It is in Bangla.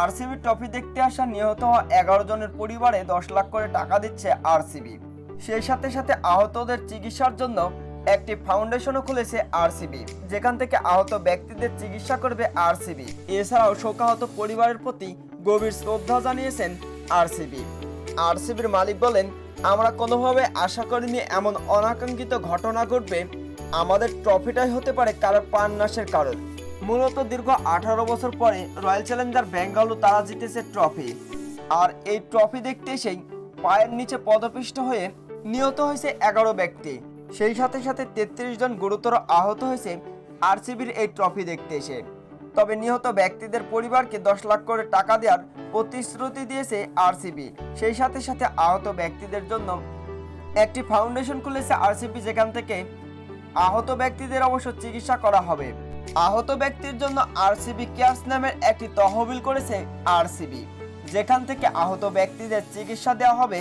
আরসিবি ট্রফি দেখতে আসা নিহত হওয়া এগারো জনের পরিবারে দশ লাখ করে টাকা দিচ্ছে আরসিবি। সেই সাথে সাথে আহতদের চিকিৎসার জন্য একটি ফাউন্ডেশনও খুলেছে আরসিবি, যেখান থেকে আহত ব্যক্তিদের চিকিৎসা করবে আরসিবি। এছাড়াও শোকাহত পরিবারের প্রতি গভীর শ্রদ্ধা জানিয়েছেন আরসিবি। আরসিবির মালিক বলেন, আমরা কোনোভাবে আশা করিনি এমন অনাকাঙ্ক্ষিত ঘটনা ঘটবে। আমাদের ট্রফিটাই হতে পারে কারও প্রাণ নাশের কারণ। মূলত দীর্ঘ আঠারো বছর পরে রয়্যাল চ্যালেঞ্জার বেঙ্গালুরু তারা জিতেছে ট্রফি। আর এই ট্রফি দেখতে এসেই পায়ের নিচে পদপিষ্ট হয়ে নিহত হয়েছে এগারো ব্যক্তি। সেই সাথে সাথে তেত্রিশ জন গুরুতর আহত হয়েছে আরসিবির এই ট্রফি দেখতে এসে। তবে নিহত ব্যক্তিদের পরিবারকে দশ লাখ করে টাকা দেওয়ার প্রতিশ্রুতি দিয়েছে আরসিবি। সেই সাথে সাথে আহত ব্যক্তিদের জন্য একটি ফাউন্ডেশন খুলেছে আরসিবি, যেখান থেকে আহত ব্যক্তিদের অবশ্য চিকিৎসা করা হবে। আহত ব্যক্তির জন্য আরসিবি কেয়ার্স নামের একটি তহবিল করেছে আরসিবি। যেখান থেকে আহত ব্যক্তিদের চিকিৎসা দেওয়া হবে